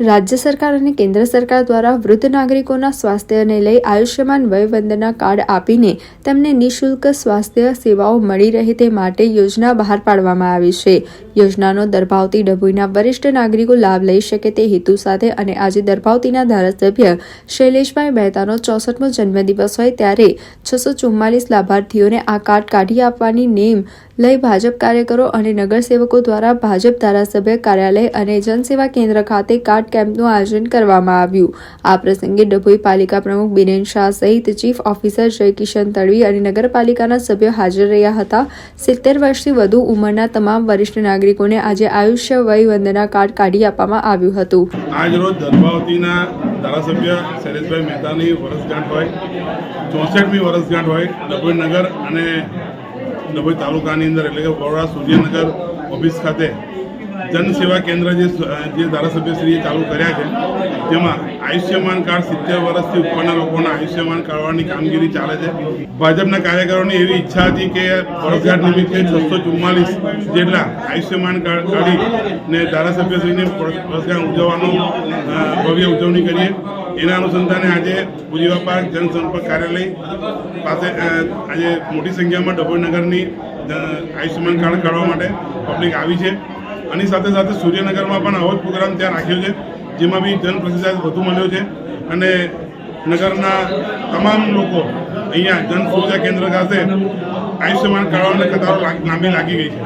રાજ્ય સરકાર અને કેન્દ્ર સરકાર દ્વારા વૃદ્ધ નાગરિકોના સ્વાસ્થ્યને લઈ આયુષ્યમાન વયવંદના કાર્ડ આપીને તેમને નિઃશુલ્ક સ્વાસ્થ્ય સેવાઓ મળી રહે તે માટે યોજના બહાર પાડવામાં આવી છે. યોજનાનો દરભાવતી ડભોઈના વરિષ્ઠ નાગરિકો લાભ લઈ શકે તે હેતુ સાથે અને આજે દરભાવતીના ધારાસભ્ય શૈલેષભાઈ મહેતાનો ચોસઠમો જન્મદિવસ હોય ત્યારે છસો ચુમ્માલીસ લાભાર્થીઓને આ કાર્ડ કાઢી આપવાની નેમ લઈ ભાજપ કાર્યકરો અને નગરસેવકો દ્વારા ભાજપ ધારાસભ્ય કાર્યાલય અને જનસેવા કેન્દ્ર ખાતે કાર્ડ કેમ્પનું આયોજન કરવામાં આવ્યું. આ પ્રસંગે ડભોઈ પાલિકા પ્રમુખ બિરેન શાહ સહિત ચીફ ઓફિસર જયકિશન તડવી અને નગરપાલિકાના સભ્યો હાજર રહ્યા હતા. સિત્તેર વર્ષથી વધુ ઉંમરના તમામ વરિષ્ઠ નાગરિકોને આજે આયુષ્ય વય વંદના કાર્ડ કાઢી આપવામાં આવ્યું હતું. ધારાસભ્ય શૈલેષભાઈ મહેતાની વરસગાંઠ હોય, ચોસઠમી વરસગાંઠ હોય, ડભોઈ નગર અને ડભોઈ તાલુકાની અંદર એટલે કે બરોડા સૂર્યનગર ઓફિસ ખાતે જનસેવા કેન્દ્ર જે જે ધારાસભ્યશ્રીએ ચાલુ કર્યા છે તેમાં આયુષ્યમાન કાર્ડ સિત્તેર વર્ષથી ઉપરના લોકોના આયુષ્યમાન કાઢવાની કામગીરી ચાલે છે. ભાજપના કાર્યકરોની એવી ઈચ્છા હતી કે વર્ષગાંઠ નિમિત્તે છસો ચુમ્માલીસ જેટલા આયુષ્યમાન કાર્ડ કાઢી ને ધારાસભ્યશ્રીને વર્ષગાંઠ ઉજવવાનો ભવ્ય ઉજવણી કરીએ. એના અનુસંધાને આજે ભુજીવા પાર્ક જનસંપર્ક કાર્યાલય પાસે આજે મોટી સંખ્યામાં ડભોઈનગરની આયુષ્યમાન કાર્ડ કાઢવા માટે પબ્લિક આવી છે. આની સાથે સાથે સૂર્યનગરમાં પણ આવો જ પ્રોગ્રામ ત્યાં રાખ્યો છે, જેમાં બી જનપ્રતિસાદ વધુ મળ્યો છે. અને નગરના તમામ લોકો અહીંયા જન સુવિધા કેન્દ્ર ખાતે આયુષ્યમાન કાર્ડોને કતારો લાંબી લાગી ગઈ છે.